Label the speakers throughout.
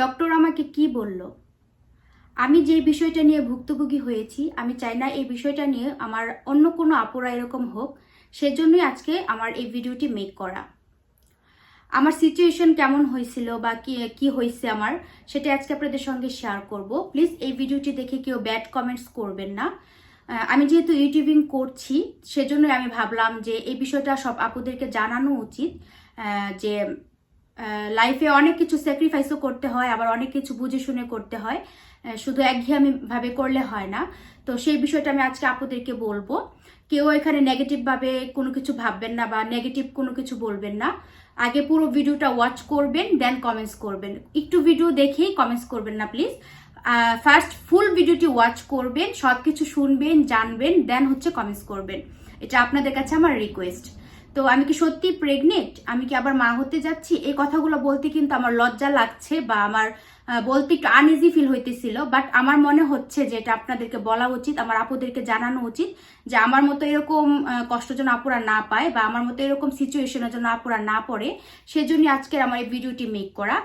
Speaker 1: Doctor আমাকে কি বলল? আমি যে বিষয়টা নিয়ে ভুক্তভোগী হয়েছি, আমি চাই না এই বিষয়টা নিয়ে আমার অন্য কোনো আপুরা এরকম হোক, সেজন্যই আজকে আমার এই ভিডিওটি মেক করা। আমার সিচুয়েশন কেমন হয়েছিল বা কি কি হয়েছে আমার, সেটা আজকে আপনাদের সঙ্গে শেয়ার করব। প্লিজ এই ভিডিওটি দেখে কেউ ব্যাড কমেন্টস করবেন না। আমি যেহেতু ইউটিউবিং করছি, সেজন্যই আমি ভাবলাম যে এই বিষয়টা সব আপুদেরকে জানানো উচিত যে লাইফে অনেক কিছু স্যাক্রিফাইসও করতে হয়, আবার অনেক কিছু বুঝে শুনে করতে হয়। শুধু একঘেয়েমি ভাবে করলে হয় না। তো সেই বিষয়টা আমি আজকে আপুদেরকে বলব। কেউ এখানে নেগেটিভ ভাবে কোনো কিছু ভাববেন না বা নেগেটিভ কোনো কিছু বলবেন না। আগে পুরো ভিডিওটা ওয়াচ করবেন দেন কমেন্টস করবেন। একটু ভিডিও দেখেই কমেন্টস করবেন না প্লিজ ফার্স্ট ফুল ভিডিওটি ওয়াচ করবেন সব কিছু শুনবেন, জানবেন দেন হচ্ছে কমেন্টস করবেন। এটা আপনাদের কাছে আমার রিকোয়েস্ট তো আমি কি সত্যি প্রেগনেন্ট আমি কি আবার মা হতে যাচ্ছি? এই কথাগুলো বলতে কিন্তু আমার লজ্জা লাগছে বা আমার বলতে একটু আনইজি ফিল হইতেছিল। বাট আমার মনে হচ্ছে যে এটা আপনাদেরকে বলা উচিত, আমার আপুদেরকে জানানো উচিত যে আমার মতো এরকম কষ্ট যেন আপুরা না পায় বা আমার মতো এরকম সিচুয়েশনে যেন আপুরা না পড়ে সেজন্য আজকের আমার এই ভিডিওটি মেক করা।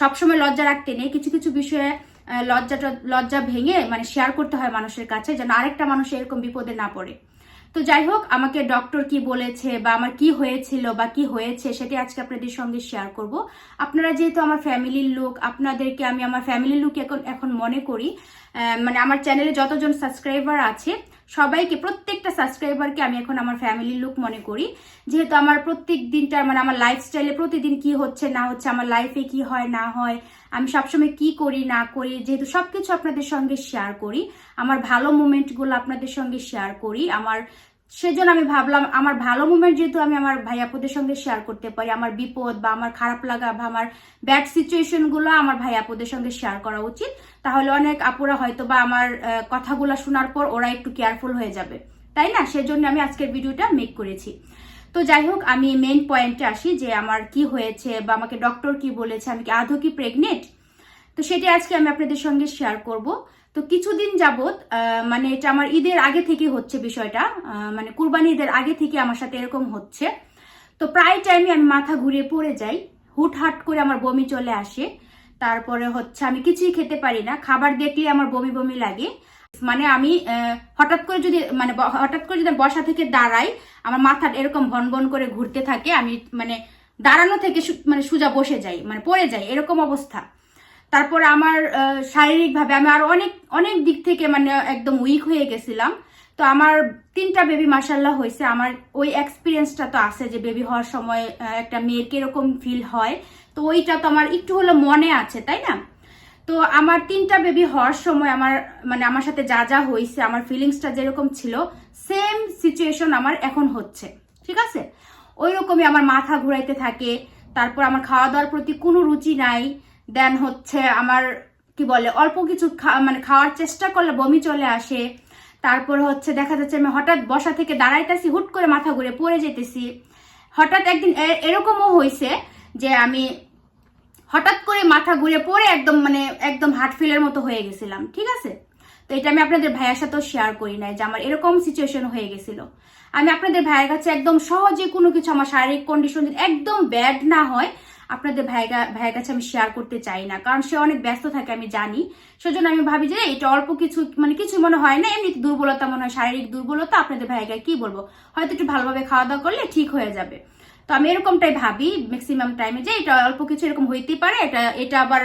Speaker 1: সবসময় লজ্জা রাখতে নেই। কিছু কিছু বিষয়ে লজ্জাটা, লজ্জা ভেঙে মানে শেয়ার করতে হয় মানুষের কাছে যেন আরেকটা মানুষ এরকম বিপদে না পড়ে। তো যাই হোক, আমাকে ডক্টর কি বলেছে বা আমার কি হয়েছিল বা কি হয়েছে সেটি আজকে আপনাদের সঙ্গে শেয়ার করব। আপনারা যেহেতু আমার ফ্যামিলির লোক, আপনাদেরকে আমি আমার ফ্যামিলির লোক এখন এখন মনে করি মানে আমার চ্যানেলে যতজন সাবস্ক্রাইবার আছে সবাইকে, প্রত্যেকটা সাবস্ক্রাইবারকে আমি এখন আমার ফ্যামিলির লুক মনে করি। যেহেতু আমার প্রত্যেক দিনটা মানে আমার লাইফস্টাইলে প্রতিদিন কি হচ্ছে, না হচ্ছে, আমার লাইফে কি হয়, না হয়, আমি সবসময় কি করি, না করি, যেহেতু সবকিছু আপনাদের সঙ্গে শেয়ার করি, আমার ভালো মুমেন্টগুলো আপনাদের সঙ্গে শেয়ার করি, আমার সেজন্য আমি ভাবলাম, আমার ভালো মুমেন্ট যেহেতু আমি আমার ভাইয়াপুদের সঙ্গে শেয়ার করতে পারি, আমার বিপদ বা আমার খারাপ লাগা বা আমার ব্যাড সিচুয়েশনগুলো আমার ভাইয়াপুদের সঙ্গে শেয়ার করা উচিত। তাহলে অনেক আপুরা হয়তো বা আমার কথাগুলো শোনার পর ওরা একটু কেয়ারফুল হয়ে যাবে। তাই না? সেজন্য আমি আজকের ভিডিওটা মেক করেছি। তো যাই হোক, আমি মেন পয়েন্টে আসি যে আমার কি হয়েছে বা আমাকে ডক্টর কি বলেছে, আমি কি আদৌ কি প্রেগনেন্ট তো সেটা আজকে আমি আপনাদের সঙ্গে শেয়ার করব। তো কিছুদিন যাবৎ মানে এটা আমার ঈদের আগে থেকে হচ্ছে বিষয়টা মানে কুরবানি ঈদের আগে থেকে আমার সাথে এরকম হচ্ছে। তো প্রায় টাইমে আমি মাথা ঘুরিয়ে পড়ে যাই, হুটহাট করে আমার বমি চলে আসে। তারপরে হচ্ছে আমি কিছুই খেতে পারি না, খাবার দেখলে আমার বমি বমি লাগে। মানে আমি হঠাৎ করে যদি মানে হঠাৎ করে যদি বসা থেকে দাঁড়াই, আমার মাথা এরকম ভন ভন করে ঘুরতে থাকে, আমি মানে দাঁড়ানো থেকে মানে সোজা বসে যাই মানে পড়ে যাই, এরকম অবস্থা। তারপরে আমার শারীরিকভাবে আমি আর অনেক অনেক দিক থেকে মানে একদম উইক হয়ে গেছিলাম। তো আমার তিনটা বেবি মাসাল্লাহ হয়েছে। আমার ওই এক্সপিরিয়েন্সটা তো আছে যে বেবি হওয়ার সময় একটা মেয়ের কীরকম ফিল হয়। তো ওইটা তো আমার একটু হলো মনে আছে, তাই না? তো আমার তিনটা বেবি হওয়ার সময় আমার মানে আমার সাথে যা যা হয়েছে, আমার ফিলিংসটা যেরকম ছিল সেম সিচুয়েশন আমার এখন হচ্ছে। ঠিক আছে? ওই রকমই আমার মাথা ঘুরাইতে থাকে। তারপর আমার খাওয়া দাওয়ার প্রতি কোনো রুচি নাই। দেন হচ্ছে আমার, কি বলে, অল্প কিছু মানে খাওয়ার চেষ্টা করলে বমি চলে আসে। তারপর হচ্ছে দেখা যাচ্ছে আমি হঠাৎ বসা থেকে দাঁড়াইতেছি, হুট করে মাথা ঘুরে পড়ে যেতেছি। হঠাৎ একদিন এরকমও হয়েছে যে আমি হঠাৎ করে মাথা ঘুরে পড়ে একদম মানে একদম হার্ট ফিলের মতো হয়ে গেছিলাম, ঠিক আছে? তো এটা আমি আপনাদের ভাইয়ের সাথেও শেয়ার করি নাই যে আমার এরকম সিচুয়েশন হয়ে গেছিল। আমি আপনাদের ভাইয়ের কাছে একদম সহজে কোনো কিছু আমার শারীরিক কন্ডিশন একদম ব্যাড না হয় আপনাদের ভাইগা ভাইয়ের কাছে আমি শেয়ার করতে চাই না। কারণ সে অনেক ব্যস্ত থাকে, আমি জানি। সেজন্য আমি ভাবি যে, এটা অল্প কিছু মানে কিছু মনে হয় না এমনি দুর্বলতা মনে হয়, শারীরিক দুর্বলতা, আপনাদের ভাইকে কি বলব? হয়তো একটু ভালোভাবে খাওয়া দাওয়া করলে ঠিক হয়ে যাবে। তো আমি এরকমটাই ভাবি ম্যাক্সিমাম টাইমে যে, এটা অল্প কিছু এরকম হইতেই পারে, এটা এটা আবার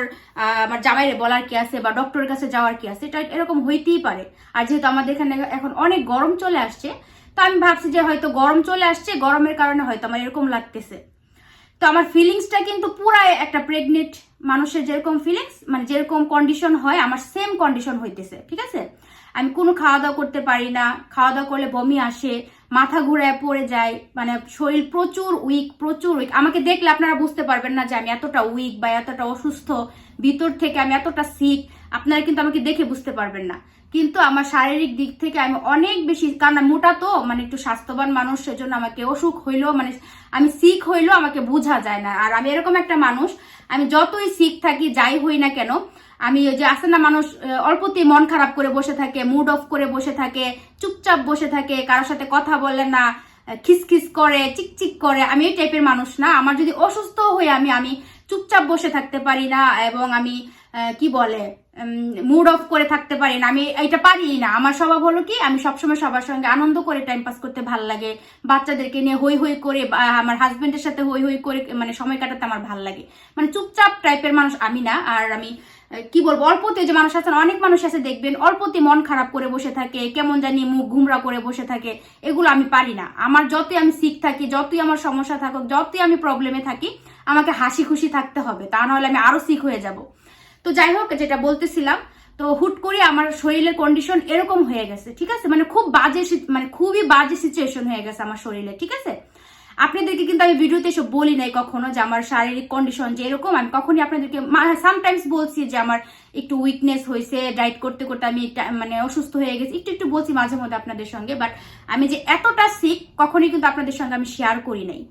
Speaker 1: আমার জামাইরে বলার কি আছে বা ডক্টরের কাছে যাওয়ার কি আছে, এটা এরকম হইতেই পারে। আর যেহেতু আমাদের এখানে এখন অনেক গরম চলে আসছে, তো আমি ভাবছি যে হয়তো গরম চলে আসছে, গরমের কারণে হয়তো আমার এরকম লাগতেছে। তো আমার ফিলিংসটা কিন্তু পুরাই একটা প্রেগনেন্ট মানুষের যেরকম ফিলিংস মানে যেরকম কন্ডিশন হয়, আমার সেম কন্ডিশন হইতেছে, ঠিক আছে? আমি কোনো খাওয়া দাওয়া করতে পারি না খাওয়া দাওয়া করলে বমি আসে, মাথা ঘুরে পড়ে যায় মানে শরীর প্রচুর উইক প্রচুর উইক আমাকে দেখলে আপনারা বুঝতে পারবেন না যে আমি এতটা উইক বা এতটা অসুস্থ, ভিতর থেকে আমি এতটা সিক আপনারা কিন্তু আমাকে দেখে বুঝতে পারবেন না। কিন্তু আমার শারীরিক দিক থেকে আমি অনেক বেশি, কারণ মোটা তো মানে একটু স্বাস্থ্যবান মানুষ, সেজন্য আমাকে অসুখ হইলেও মানে আমি সিক হইলেও আমাকে বোঝা যায় না। আর আমি এরকম একটা মানুষ, আমি যতই সিক থাকি, যাই হই না কেন, আমি যে আসে না মানুষ অল্পতেই মন খারাপ করে বসে থাকে মুড অফ করে বসে থাকে, চুপচাপ বসে থাকে, কারোর সাথে কথা বলে না, খিসখিস করে, চিকচিক করে, আমি এই টাইপের মানুষ না। আমার যদি অসুস্থ হয়ে আমি আমি চুপচাপ বসে থাকতে পারি না, এবং আমি কি বলে মুড অফ করে থাকতে পারি না। আমি এটা পারি না। আমার স্বভাব হলো কি, আমি সবসময় সবার সঙ্গে আনন্দ করে টাইম পাস করতে ভালো লাগে। বাচ্চাদেরকে নিয়ে হই হই করে আমার হাজবেন্ডের সাথে হই হই করে মানে সময় কাটাতে আমার ভালো লাগে। মানে চুপচাপ টাইপের মানুষ আমি না। আর আমি কি বলব অল্পতে যে মানুষ আছে অনেক মানুষ আছে দেখবেন অল্পতে মন খারাপ করে বসে থাকে, কেমন জানি মুখ ঘুমরা করে বসে থাকে। এগুলো আমি পারি না। আমার যতই আমি শিখ থাকি, যতই আমার সমস্যা থাকুক, যতই আমি প্রবলেমে থাকি, আমাকে হাসি খুশি থাকতে হবে। তা নাহলে আমি আরও শিখ হয়ে যাব। তো যাই হোক, যেটা বলতেছিলাম, তো হুট করে আমার শরীরের কন্ডিশন এরকম হয়ে গেছে, ঠিক আছে? মানে খুব বাজে মানে খুবই বাজে সিচুয়েশন হয়ে গেছে আমার শরীরে, ঠিক আছে? আপনাদেরকে কিন্তু আমি ভিডিওতে এসব বলি নাই কখনো যে আমার শারীরিক কন্ডিশন যে এরকম, আমি কখনই আপনাদেরকে সামটাইমস বলছি যে আমার একটু উইকনেস হয়েছে ডায়েট করতে করতে আমি মানে অসুস্থ হয়ে গেছি, একটু একটু বলছি মাঝে মধ্যে আপনাদের সঙ্গে বাট আমি যে এতটা সিক কখনই কিন্তু আপনাদের সঙ্গে আমি শেয়ার করি নাই।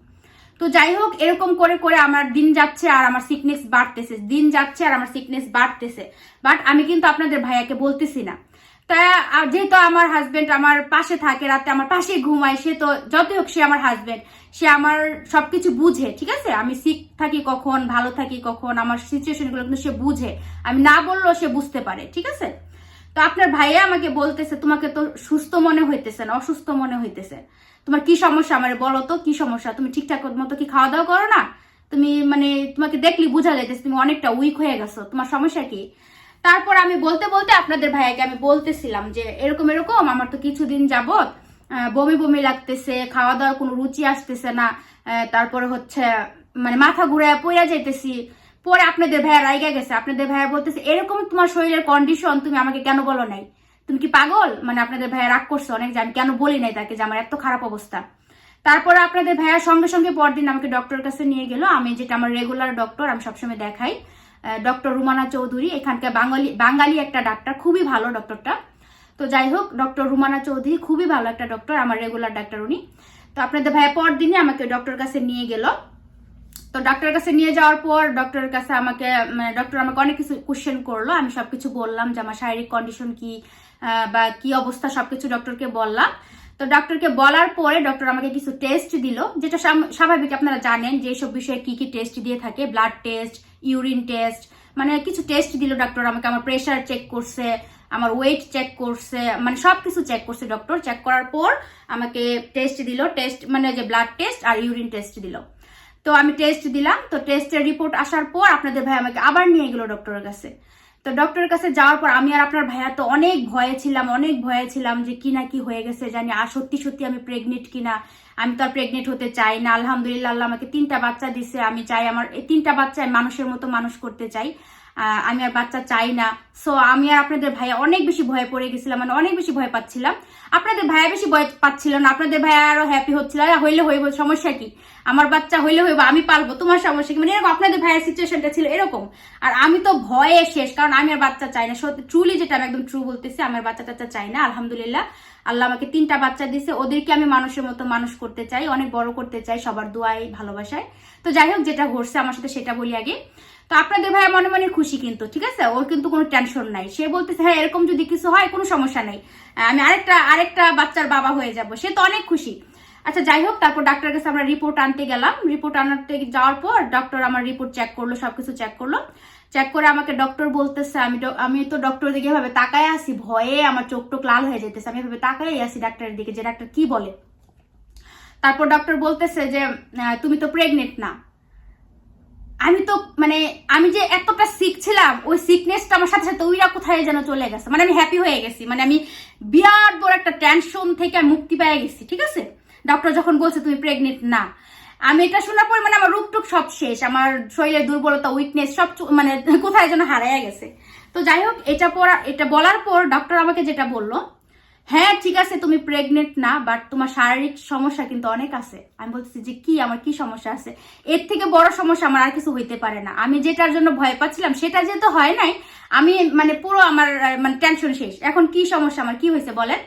Speaker 1: তো যাই হোক এরকম করে করে আমার দিন যাচ্ছে আর আমার সিকনেস বাড়তেছে। দিন যাচ্ছে আর আমার সিকনেস বাড়তেছে। বাট আমি কিন্তু আপনাদের ভাইয়াকে বলতেছি না। তা যেহেতু আমার হাজবেন্ড আমার পাশে থাকে, রাতে আমার পাশে ঘুমায়, সে তো যতই হোক সে আমার হাজবেন্ড সে আমার সবকিছু বুঝে, ঠিক আছে? আমি সিক থাকি কখন, ভালো থাকি কখন, আমার সিচুয়েশনগুলো কিন্তু সে বুঝে। আমি না বললেও সে বুঝতে পারে, ঠিক আছে? তো আপনার ভাইয়া আমাকে বলতেছে, তোমাকে তো সুস্থ মনে হইতেছে না, অসুস্থ মনে হইতেছে। তোমার কি সমস্যা আমার বলো তো, কি সমস্যা? তুমি ঠিকঠাক মতো কি খাওয়া দাওয়া করো না? তুমি মানে তোমাকে দেখলি বোঝা যাইতেছে তুমি অনেকটা উইক হয়ে গেছো, তোমার সমস্যা কি? তারপর আমি বলতে বলতে আপনাদের ভাইয়াকে আমি বলতেছিলাম যে, এরকম এরকম, আমার তো কিছুদিন যাবত বমি বমি লাগতেছে খাওয়া দাওয়ার কোনো রুচি আসতেছে না তারপরে হচ্ছে মানে মাথা ঘুরে পড়ে যাইতেছি পরে আপনাদের ভাইয়া রাইগা গেছে। আপনাদের ভাইয়া বলতেছে, এরকম তোমার শরীরের কন্ডিশন তুমি আমাকে কেন বলো নাই? তুমি কি পাগল? মানে আপনাদের ভাইয়া রাগ করছে অনেক আমি কেন বলি নাই তাকে যে আমার এত খারাপ অবস্থা? তারপরে আপনাদের ভাইয়া সঙ্গে সঙ্গে পরদিন আমাকে ডক্টর কাছে নিয়ে গেল। আমি যেটা আমার রেগুলার ডক্টর আমি সবসময় দেখাই। ডক্টর রুমানা চৌধুরী, এখানকার বাঙালি বাঙালি একটা ডাক্তার খুবই ভালো ডক্টরটা তো যাই হোক ডক্টর রুমানা চৌধুরী খুবই ভালো একটা ডক্টর আমার রেগুলার ডাক্তার উনি। তো আপনাদের ভাইয়া পরদিনই আমাকে ডক্টর কাছে নিয়ে গেল। তো ডক্টরের কাছে নিয়ে যাওয়ার পর ডক্টরের কাছে আমাকে ডক্টর আমাকে অনেক কিছু কোশ্চেন করল। আমি সবকিছু বললাম যে আমার শারীরিক কন্ডিশন কি বা কি অবস্থা সবকিছু ডক্টরকে বললাম। তো ডক্টরকে বলার পরে ডক্টর আমাকে কিছু টেস্ট দিল, যেটা স্বাভাবিক আপনারা জানেন যে এইসব বিষয়ে কি কি টেস্ট দিয়ে থাকে। ব্লাড টেস্ট ইউরিন টেস্ট মানে কিছু টেস্ট দিল ডক্টর আমাকে। আমার প্রেশার চেক করছে, আমার ওয়েট চেক করছে মানে সবকিছু চেক করছে ডক্টর চেক করার পর আমাকে টেস্ট দিল। টেস্ট মানে যে ব্লাড টেস্ট আর ইউরিন টেস্ট দিল। তো আমি টেস্ট দিলাম, তো টেস্টের রিপোর্ট আসার পর আপনাদের ভাই আমাকে আবার নিয়ে গেলো ডক্টরের কাছে। তো ডক্টরের কাছে যাওয়ার পর আমি আর আপনার ভাইয়া তো অনেক ভয়ে ছিলাম, অনেক ভয়ে ছিলাম যে কি না কি হয়ে গেছে জানি, আর সত্যি সত্যি আমি প্রেগনেন্ট কিনা, আমি তো আর প্রেগনেন্ট হতে চাই না, আলহামদুলিল্লাহ আল্লাহ আমাকে তিনটা বাচ্চা দিছে, আমি চাই আমার এই তিনটা বাচ্চায় মানুষের মতো মানুষ করতে চাই। আমি আর বাচ্চা চাই না। সো আমি আর আপনাদের ভাইয়া অনেক বেশি ভয়ে পড়ে গেছিলাম মানে অনেক বেশি ভয় পাচ্ছিলাম। আপনাদের ভাইয়া বেশি ভয় পাচ্ছিল না আপনাদের ভাইয়া আরও হ্যাপি হচ্ছিল। "আরে, হইলে হইব সমস্যা কি? আমার বাচ্চা হইলে হইব আমি পারব তোমার সমস্যা কি? মানে এরকম আপনাদের ভাইয়ের সিচুয়েশনটা ছিল এরকম। আর আমি তো ভয়ে শেষ কারণ আমি আর বাচ্চা চাই না। সত্যি ট্রুলি যেটা আমি একদম ট্রু বলতেছি আমার বাচ্চা টাচ্চা চাই না আলহামদুলিল্লাহ। আল্লাহ আমাকে তিনটা বাচ্চা দিছে ওদেরকে আমি মানুষের মতো মানুষ করতে চাই অনেক বড় করতে চাই সবার দোয়াই ভালোবাসায়। তো যাই হোক যেটা ঘটছে আমার সাথে সেটা বলি আগে। তো আপনাদের ভাইয়া মনে মনে খুশি কিন্তু, ঠিক আছে? ওর কিন্তু কোনো টেনশন নাই। সে বলতেছে হ্যাঁ এরকম যদি কিছু হয়, কোনো সমস্যা নাই। আমি আরেকটা আরেকটা বাচ্চার বাবা হয়ে যাব। সে তো অনেক খুশি। আচ্ছা যাই হোক, তারপর ডাক্তারের কাছে আমরা রিপোর্ট আনতে গেলাম। রিপোর্ট আনতে যাওয়ার পর ডক্টর আমার রিপোর্ট চেক করল, সবকিছু চেক করল। চেক করে আমাকে ডক্টর বলতেছে, আমি আমি তো ডক্টর দিকে ভাবে তাকায় আসি ভয়ে আমার চোখ টোক লাল হয়ে যেতেছে আমি এভাবে তাকাই আসি ডাক্তারের দিকে যে ডাক্তার কি বলে? তারপর ডক্টর বলতেছে যে তুমি তো প্রেগনেন্ট না। আমি তো মানে আমি যে এতটা সিক ছিলাম, ওই সিকনেসটা আমার সাথে সাথে ওইরা কোথায় যেন চলে গেছে। মানে আমি হ্যাপি হয়ে গেছি। মানে আমি বিরাট বড় একটা টেনশন থেকে আমি মুক্তি পেয়ে গেছি, ঠিক আছে? ডক্টর যখন বলছে, তুমি প্রেগনেন্ট না। আমি এটা শোনার পর মানে আমার রূপ টুক সব শেষ। আমার শরীরের দুর্বলতা উইকনেস সব মানে কোথায় যেন হারাইয়া গেছে। তো যাই হোক, এটা পর এটা বলার পর ডক্টর আমাকে যেটা বলল হ্যাঁ ঠিক আছে, তুমি প্রেগনেন্ট না বাট তোমার শারীরিক সমস্যা কিন্তু অনেক আছে। আমি বলতেছি যে কি, আমার কি সমস্যা আছে? এর থেকে বড় সমস্যা আমার আর কিছু হইতে পারে না। আমি যেটার জন্য ভয় পাচ্ছিলাম, সেটা যেহেতু হয় নাই, আমি মানে পুরো আমার মানে টেনশন শেষ। এখন কি সমস্যা, আমার কি হয়েছে বলেন?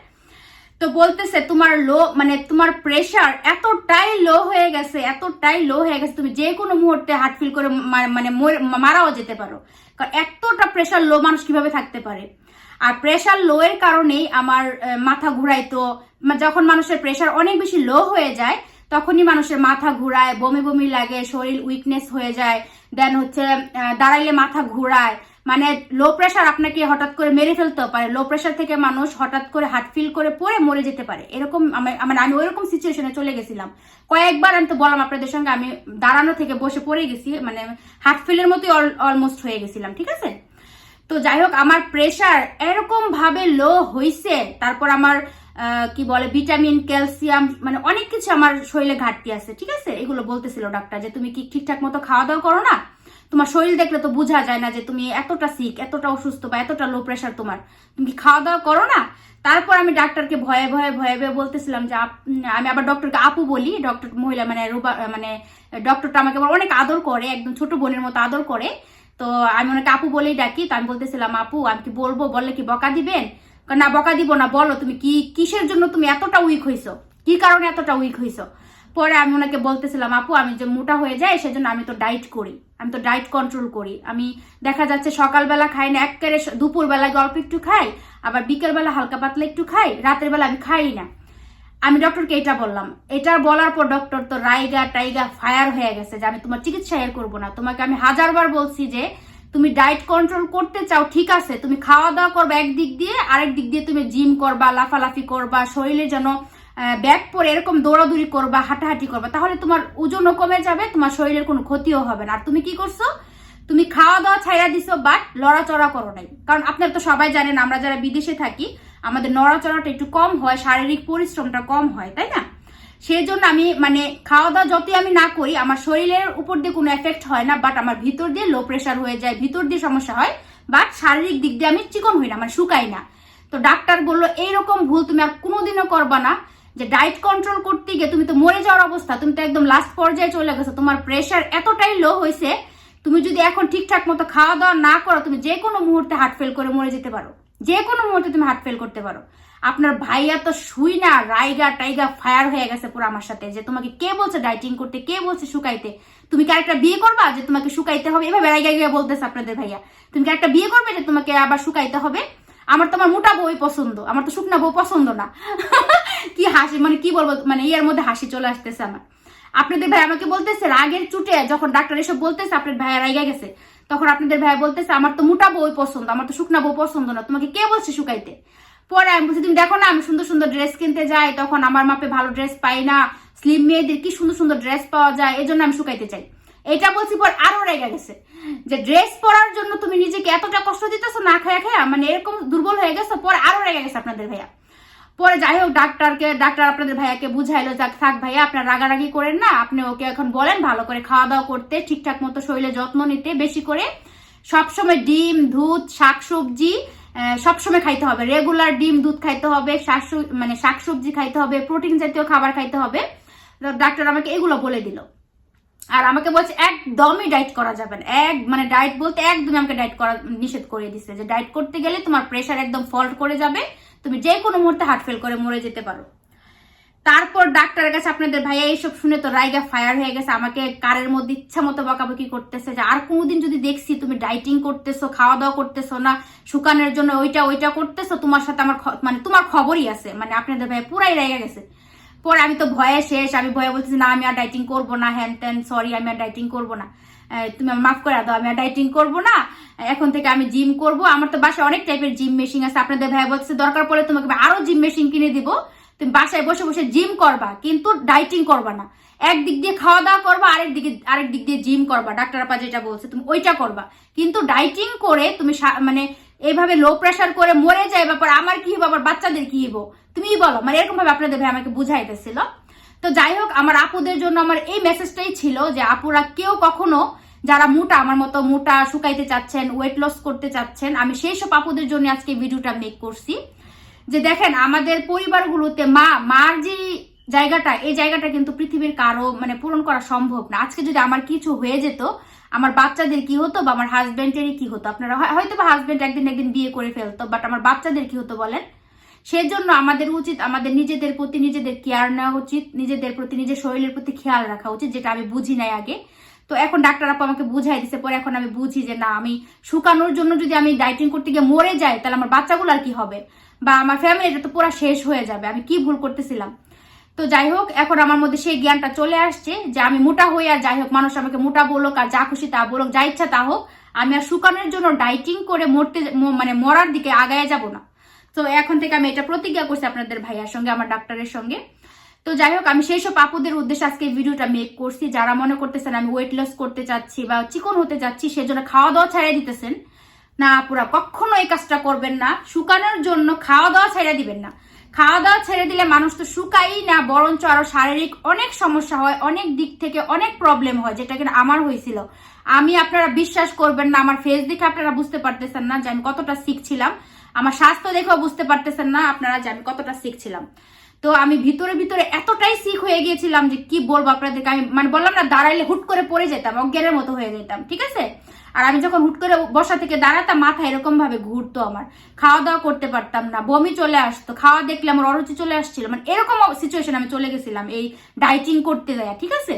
Speaker 1: তো বলতেছে তোমার লো মানে তোমার প্রেশার এতটাই লো হয়ে গেছে, এতটাই লো হয়ে গেছে, তুমি যে কোনো মুহূর্তে হার্ট ফিল করে মানে মরে- মারাও যেতে পারো। কারণ এতটা প্রেশার লো মানুষ কীভাবে থাকতে পারে? আর প্রেশার লো এর কারণেই আমার মাথা ঘুরাইতো। যখন মানুষের প্রেশার অনেক বেশি লো হয়ে যায়, তখনই মানুষের মাথা ঘুরায়, বমি বমি লাগে, শরীর উইকনেস হয়ে যায়। দেন হচ্ছে দাঁড়াইলে মাথা ঘোরায়। মানে লো প্রেশার আপনাকে হঠাৎ করে মেরে ফেলতেও পারে। লো প্রেশার থেকে মানুষ হঠাৎ করে হার্ট ফিল করে পড়ে মরে যেতে পারে। এরকম মানে আমি ওইরকম সিচুয়েশনে চলে গেছিলাম। কয়েকবার আমি তো বললাম আপনাদের সঙ্গে, আমি দাঁড়ানো থেকে বসে পড়ে গেছি। মানে হার্ট ফিলের মতোই অলমোস্ট হয়ে গেছিলাম, ঠিক আছে? তো যাই হোক আমার প্রেশার এরকম ভাবে লো হইছে, তারপর আমার কি বলে ভিটামিন ক্যালসিয়াম মানে অনেক কিছু আমার শরীরে ঘাটতি আছে, ঠিক আছে? এগুলো বলতেছিল ডাক্তার যে, তুমি কি ঠিকঠাক মতো খাওয়া দাওয়া করো না? তোমার শরীর দেখলে তো বোঝা যায় না যে, তুমি এতটা সিক এতটা অসুস্থ বা এতটা লো প্রেশার তোমার। তুমি কি খাওয়া দাওয়া করো না? তারপর আমি ডাক্তারকে ভয়ে ভয়ে ভয়ে ভয়ে বলতেছিলাম যে আমি আবার ডক্টরকে আপু বলি ডক্টর মহিলা মানে রূপা মানে ডক্টরটা আমাকে অনেক আদর করে, একদম ছোট বোনের মতো আদর করে। তো আমি ওনাকে আপু বলেই ডাকি, তো আমি বলতেছিলাম, আপু, আমি কি বলব? বললে কি বকা দিবেন? না, বকা দিব না, বলো, তুমি কি, কিসের জন্য তুমি এতটা উইক হইছো? কি কারণে এতটা উইক হইছো? পরে আমি ওনাকে বলতেছিলাম, আপু, আমি যে মোটা হয়ে যাই, সেজন্য আমি তো ডাইট করি, আমি তো ডাইট কন্ট্রোল করি। আমি দেখা যাচ্ছে সকালবেলা খাই না একেবারে দুপুরবেলা অল্প একটু খাই, আবার বিকেলবেলা হালকা পাতলা একটু খাই, রাতের বেলা আমি খাই না। আমি ডক্টরকে এটা বললাম। এটা বলার পর ডক্টর তো রাইগা টাইগা ফায়ার হয়ে গেছে যে আমি তোমার চিকিৎসা এর করব না। তোমাকে আমি হাজারবার বলছি যে তুমি ডায়েট কন্ট্রোল করতে চাও, ঠিক আছে, তুমি খাওয়া দাওয়া করবা একদিক দিয়ে, আরেক দিক দিয়ে তুমি জিম করবা, লাফালাফি করবা, শরীরে যেন ব্যাগ পরে এরকম দৌড়াদৌড়ি করবা, হাঁটাহাঁটি করবা, তাহলে তোমার ওজনও কমে যাবে, তোমার শরীরের কোনো ক্ষতিও হবে না। আর তুমি কি করছ? তুমি খাওয়া দাওয়া ছাইড়া দিছো বাট লড়াচড়া করো নাই। কারণ আপনারা তো সবাই জানেন, আমরা যারা বিদেশে থাকি আমাদের নড়াচড়াটা একটু কম হয়, শারীরিক পরিশ্রমটা কম হয়, তাই না? সেই জন্য আমি মানে খাওয়া দাওয়া যতই আমি না করি, আমার শরীরের উপর দিয়ে কোনো এফেক্ট হয় না বাট আমার ভিতর দিয়ে লো প্রেশার হয়ে যায়, ভিতর দিয়ে সমস্যা হয় বাট শারীরিক দিক দিয়ে আমি চিকন হই না মানে শুকাই না। তো ডাক্তার বলল, এইরকম ভুল তুমি আর কোনোদিনও করবা না, যে ডায়েট কন্ট্রোল করতে গিয়ে তুমি তো মরে যাওয়ার অবস্থা, তুমি তো একদম লাস্ট পর্যায়ে চলে গেছো, তোমার প্রেশার এতটাই লো হয়েছে তুমি যদি এখন ঠিকঠাক মতো খাওয়া দাওয়া না করো, তুমি যে কোনো মুহূর্তে হার্ট ফেল করে মরে যেতে পারো। যে কোনো মুহূর্তে তুমি হার্ট ফেল করতে পারো। আপনার ভাইয়া তো শুই না, রাইগা টাইগা ফায়ার হয়ে গেছে পুরো আমার সাথে। যে তোমাকে কে বলছে ডাইটিং করতে, কে বলছে শুকাইতে? তুমি কি আরেকটা বিয়ে করবা? যে তোমাকে শুকাইতে হবে? এভাবে রাইগা গিয়ে বলতেছে আপনাদের ভাইয়া। তুমি কি একটা বিয়ে করবে যে তোমাকে আবার শুকাইতে হবে? আমার তো আমার মোটা বই পছন্দ। আমার তো শুকনা বউ পছন্দ না। কি হাসি মানে কি বলব? মানে ইয়ার মধ্যে হাসি চলে আসতেছে আমার। আপনাদের ভাই আমাকে বলতেছে, রাগের চুটে যখন ডাক্তার এসব বলতেছে, আপনার ভাইয়া রাইগা গেছে। তখন আপনাদের ভাই বলতেছে, আমার তো মোটা বই পছন্দ, আমার তো শুকনা বউ পছন্দ না, তোমাকে কে বলছে শুকাইতে? পরে আমি বলছি, তুমি দেখো না, আমি সুন্দর সুন্দর ড্রেস কিনতে যাই, তখন আমার মাপে ভালো ড্রেস পাই না স্লিম মেয়েদের কি সুন্দর সুন্দর ড্রেস পাওয়া যায় এই জন্য আমি শুকাইতে চাই। এটা বলছি পর আরও রেগে গেছে, যে ড্রেস পরার জন্য তুমি নিজেকে এতটা কষ্ট দিতেছো না, খায়া খায়া মানে এরকম দুর্বল হয়ে গেছো, পর আরও রেগে গেছে আপনাদের ভাইয়া। পরে যাই হোক, ডাক্তারকে, ডাক্তার আপনাদের ভাইয়াকে বুঝাইলো, যাক, থাক ভাইয়া, আপনার রাগারাগি করেন না, আপনি ওকে এখন বলেন, ভালো করে খাওয়া দাওয়া করতে, ঠিকঠাক মতো শরীরে যত্ন নিতে, বেশি করে সবসময় ডিম, দুধ, শাকসবজি সবসময় খাইতে হবে। রেগুলার ডিম, দুধ খাইতে হবে শাক মানে শাকসবজি খাইতে হবে, প্রোটিন জাতীয় খাবার খাইতে হবে। ডাক্তার আমাকে এগুলো বলে দিল। আর আমাকে বলছে, একদমই ডায়েট করা যাবে এক মানে ডায়েট বলতে একদমই আমাকে ডায়েট করা নিষেধ করে দিচ্ছে যে, ডায়েট করতে গেলে তোমার প্রেশার একদম ফল্ট করে যাবে। তুমি যে কোনো মুহূর্তে হার্ট ফেল করে মরে যেতে পারো। তারপর ডাক্তারের কাছে আপনাদের ভাইয়া, এইসব শুনে তো রাইগা ফায়ার হয়ে গেছে। আমাকে কারের মধ্যে ইচ্ছা মতো বকাবকি করতেছে যে, আর কোনোদিন যদি দেখছি তুমি ডাইটিং করতেছো খাওয়া দাওয়া করতেছো না, শুকানোর জন্য ওইটা ওইটা করতেছো, তোমার সাথে আমার মানে তোমার খবরই আছে। মানে আপনাদের ভাইয়া পুরাই রেগে গেছে। পরে আমি তো ভয়ে শেষ, আমি ভয়ে বলতেছি, না, আমি আর ডাইটিং করব না, হ্যান ত্যান সরি আমি আর ডাইটিং করব না। তুমি মাফ করে দাও, আমি আর ডাইটিং করব না। এখন থেকে আমি জিম করব। আমার তো বাসায় অনেক টাইপের জিম মেশিন আছে। আপনাদের ভাই বলছে, দরকার পড়লে তোমাকে আরও জিম মেশিন কিনে দিব। তুমি বাসায় বসে বসে জিম করবা, কিন্তু ডাইটিং করবা না। একদিক দিয়ে খাওয়া দাওয়া করবা, আরেক দিকে, আরেক দিক দিয়ে জিম করবা। ডাক্তার আপা যেটা বলছে, তুমি ওইটা করবা। কিন্তু ডাইটিং করে তুমি মানে এইভাবে লো প্রেশার করে মরে যায় ব্যাপার আমার কি হব আবার বাচ্চাদের কি হব তুমিই বলো। মানে এরকম ভাবে আপনাদের ভাই আমাকে বুঝাইতেছিল। তো যাই হোক, আমার আপুদের জন্য আমার এই মেসেজটাই ছিল যে, আপুরা কেউ কখনো যারা মোটা, আমার মতো মোটা, শুকাইতে চাচ্ছেন ওয়েট লস করতে চাচ্ছেন, আমি সেই সব আপুদের জন্য আজকে ভিডিওটা মেক করছি। যে দেখেন, আমাদের পরিবারগুলোতে মা, মার যে জায়গাটা, এই জায়গাটা কিন্তু পৃথিবীর কারও মানে পূরণ করা সম্ভব না। আজকে যদি আমার কিছু হয়ে যেত, আমার বাচ্চাদের কি হতো বা আমার হাজবেন্ডেরই কি হতো? আপনারা হয়- হয়তো বা হাজবেন্ড একদিন একদিন বিয়ে করে ফেলতো বাট আমার বাচ্চাদের কি হতো বলেন? সেজন্য আমাদের উচিত, আমাদের নিজেদের প্রতি নিজেদের কেয়ার নেওয়া উচিত, নিজেদের প্রতি নিজের শরীরের প্রতি খেয়াল রাখা উচিত, যেটা আমি বুঝি নাই আগে। তো এখন ডাক্তার আপু আমাকে বুঝাই দিছে, পরে এখন আমি বুঝি যে না, আমি শুকানোর জন্য যদি আমি ডাইটিং করতে গিয়ে মরে যাই, তাহলে আমার বাচ্চাগুলো আর কি হবে? বা আমার ফ্যামিলিটা তো পুরো শেষ হয়ে যাবে, আমি কি ভুল করতেছিলাম? তো যাই হোক, এখন আমার মধ্যে সেই জ্ঞানটা চলে আসছে যে আমি মোটা হই আর যাই হোক, মানুষ আমাকে মোটা বলুক আর যা খুশি তা বলুক, যা ইচ্ছা তা হোক, আমি আর শুকানোর জন্য ডাইটিং করে মরতে মানে মরার দিকে আগায় যাব না। তো এখন থেকে আমি এটা প্রতিজ্ঞা করছি আপনাদের ভাইয়ার সঙ্গে, আমার ডাক্তারের সঙ্গে। তো যাই হোক, আমি সেই সব আপুদের উদ্দেশ্যে আজকে ভিডিওটা মেক করছি। যারা মনে করতেছেন আমি ওয়েট লস করতে চাচ্ছি বা চিকন হতে চাচ্ছি, সেজন্য খাওয়া দাওয়া ছাড়িয়ে দিতেছেন। না পুরা কখনো এই কাজটা করবেন না। শুকানোর জন্য খাওয়া দাওয়া ছেড়ে দিবেন না। খাওয়া দাওয়া ছেড়ে দিলে মানুষ তো শুকাই না, বরঞ্চ আরও শারীরিক অনেক সমস্যা হয়, অনেক দিক থেকে অনেক প্রবলেম হয়, যেটা কিনা আমার হয়েছিল। আমি আপনারা বিশ্বাস করবেন না, আমার ফেস দেখে আপনারা বুঝতে পারতেছেন না যে আমি কতটা শিখছিলাম আমার স্বাস্থ্য দেখেও বুঝতে পারতেছেন না আপনারা যে আমি কতটা শিখছিলাম তো আমি ভিতরে ভিতরে এতটাই সিক হয়ে গিয়েছিলাম যে কি বলব আপনাদেরকে? আমি মানে বললাম না, দাঁড়াইলে হুট করে পড়ে যেতাম, অজ্ঞানের মতো হয়ে যেতাম, ঠিক আছে? আর আমি যখন হুট করে বসা থেকে দাঁড়াতাম, মাথা এরকম ভাবে ঘুরতো আমার। খাওয়া দাওয়া করতে পারতাম না, বমি চলে আসতো, খাওয়া দেখলে আমার অরুচি চলে আসছিল মানে এরকম সিচুয়েশন আমি চলে গেছিলাম, এই ডাইটিং করতে যায় ঠিক আছে?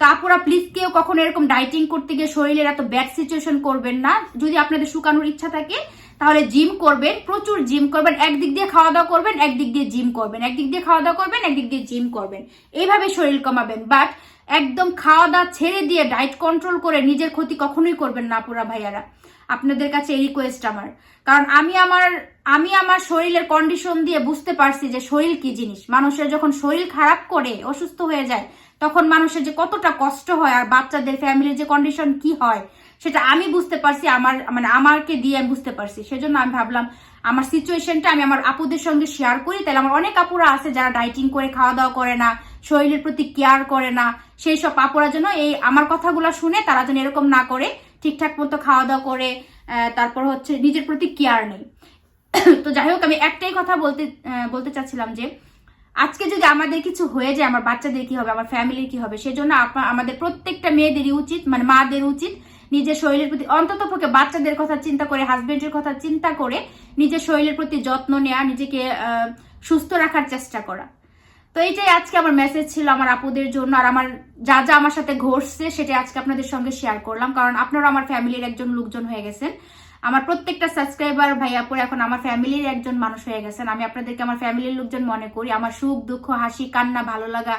Speaker 1: তারপরে প্লিজ কেউ কখনো এরকম ডাইটিং করতে গিয়ে শরীরের এত ব্যাড সিচুয়েশন করবেন না। যদি আপনাদের শুকানোর ইচ্ছা থাকে তাহলে জিম করবেন, প্রচুর জিম করবেন, একদিক দিয়ে খাওয়া দাওয়া করবেন, একদিক দিয়ে জিম করবেন, একদিক দিয়ে খাওয়া দাওয়া করবেন, একদিক দিয়ে জিম করবেন। এইভাবে শরীর কমাবেন, বাট একদম খাওয়া দাওয়া ছেড়ে দিয়ে ডায়েট কন্ট্রোল করে নিজের ক্ষতি কখনোই করবেন না পুরা ভাইয়ারা। আপনাদের কাছে রিকোয়েস্ট আমার। কারণ আমি আমার আমি আমার শরীরের কন্ডিশন দিয়ে বুঝতে পারছি যে শরীর কি জিনিস। মানুষের যখন শরীর খারাপ করে, অসুস্থ হয়ে যায়, তখন মানুষের যে কতটা কষ্ট হয় আর বাচ্চাদের ফ্যামিলির যে কন্ডিশন কি হয় সেটা আমি বুঝতে পারছি, আমার মানে আমাকে দিয়ে আমি বুঝতে পারছি। সেজন্য আমি ভাবলাম, আমার সিচুয়েশনটা আমি আমার আপুদের সঙ্গে শেয়ার করি। তাহলে আমার অনেক আপুরা আছে যারা ডাইটিং করে খাওয়া দাওয়া করে না, শরীরের প্রতি কেয়ার করে না। সেই সব আপুরা যেন এই আমার কথাগুলো শুনে তারা যেন এরকম না করে, ঠিকঠাক মতো খাওয়া দাওয়া করে তারপর হচ্ছে নিজের প্রতি কেয়ার নেই। তো যাই হোক, আমি একটাই কথা বলতে বলতে চাচ্ছিলাম যে, আজকে যদি আমাদের কিছু হয়ে যায়, আমার বাচ্চাদের কি হবে, আমার ফ্যামিলির কি হবে, সেজন্য আমাদের প্রত্যেকটা মেয়েদেরই উচিত মানে মাদের উচিত নিজের শরীরের প্রতি, অন্তত পক্ষে বাচ্চাদের কথা চিন্তা করে হাজবেন্ডের কথা চিন্তা করে নিজের শরীরের প্রতি যত্ন নেওয়া নিজেকে সুস্থ রাখার চেষ্টা করা। তো এইটাই আজকে আমার মেসেজ ছিল আমার আপুদের জন্য, আর আমার যা যা আমার সাথে ঘটছে সেটা আজকে আপনাদের সঙ্গে শেয়ার করলাম। কারণ আপনারা আমার ফ্যামিলির একজন লোকজন হয়ে গেছেন। আমার প্রত্যেকটা সাবস্ক্রাইবার ভাইয়া ভাইয়াপুর এখন আমার ফ্যামিলির একজন মানুষ হয়ে গেছেন। আমি আপনাদেরকে আমার ফ্যামিলির লোকজন মনে করি। আমার সুখ, দুঃখ, হাসি, কান্না, ভালো লাগা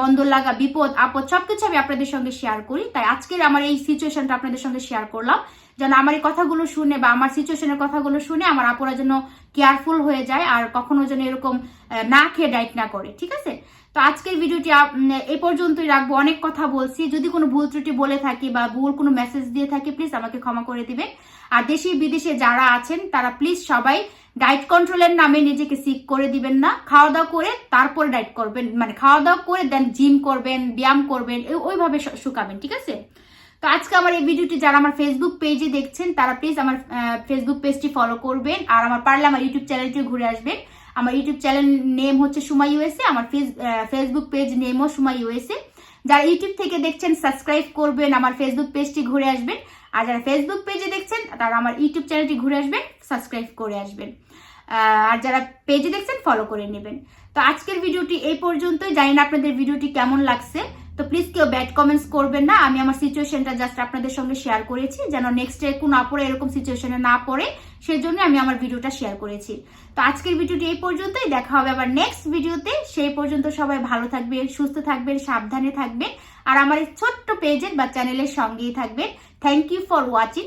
Speaker 1: মন্দ লাগা, বিপদ, আপদ সবকিছু আমি আপনাদের সঙ্গে শেয়ার করি। তাই আজকের আমার এই সিচুয়েশনটা আপনাদের সঙ্গে শেয়ার করলাম। যেন আমার এই কথাগুলো শুনে বা আমার সিচুয়েশনের কথাগুলো শুনে আমার আপুরা যেন কেয়ারফুল হয়ে যায় আর কখনো যেন এরকম না খেয়ে ডাইট না করে, ঠিক আছে? তো আজকের ভিডিওটি এ পর্যন্তই রাখব। অনেক কথা বলছি। যদি কোনো ভুল ত্রুটি বলে থাকি বা ভুল কোনো মেসেজ দিয়ে থাকি প্লিজ আমাকে ক্ষমা করে দিবেন। আর দেশি বিদেশে যারা আছেন, তারা প্লিজ সবাই ডায়েট কন্ট্রোলের নামে নিজেকে সিক করে দিবেন না। খাওয়া দাওয়া করে তারপরে ডায়েট করবেন। মানে খাওয়া দাওয়া করে দেন জিম করবেন, ব্যায়াম করবেন ওইভাবে শুকাবেন, ঠিক আছে? তো আজকে আমার এই ভিডিওটি যারা আমার ফেসবুক পেজে দেখছেন, তারা প্লিজ আমার ফেসবুক পেজটি ফলো করবেন। আর আমার পারলে আমার ইউটিউব চ্যানেলটি ঘুরে আসবেন। আমার ইউটিউব চ্যানেল নেম হচ্ছে সুমা ইউএসএ, আমার ফেসবুক পেজ নেমও সুমা ইউএসএ। যারা ইউটিউব থেকে দেখছেন সাবস্ক্রাইব করবেন, আমার ফেসবুক পেজটি ঘুরে আসবেন। আর যারা ফেসবুক পেজে দেখছেন, তারা আমার ইউটিউব চ্যানেলটি ঘুরে আসবেন সাবস্ক্রাইব করে আসবেন। আর যারা পেজে দেখছেন ফলো করে নেবেন। তো আজকের ভিডিওটি এই পর্যন্তই। জানি না আপনাদের ভিডিওটি কেমন লাগছে। তো প্লিজ কেউ ব্যাড কমেন্টস করবেন না। আমি আমার সিচুয়েশনটা জাস্ট আপনাদের সঙ্গে শেয়ার করেছি। যেন নেক্সট ডে কোনো আপরে এরকম সিচুয়েশনে না পড়ে। সেই জন্য আমি আমার ভিডিওটা শেয়ার করেছি। তো আজকের ভিডিওটি এই পর্যন্তই। দেখা হবে আবার নেক্সট ভিডিওতে। সেই পর্যন্ত সবাই ভালো থাকবেন, সুস্থ থাকবেন, সাবধানে থাকবেন। আর আমার এই ছোট্ট পেজের বা চ্যানেলের সঙ্গেই থাকবেন। থ্যাংক ইউ ফর ওয়াচিং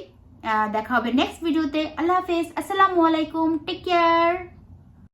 Speaker 1: দেখা হবে নেক্সট ভিডিওতে আল্লাহ হাফেজ। আসসালামু আলাইকুম। Take care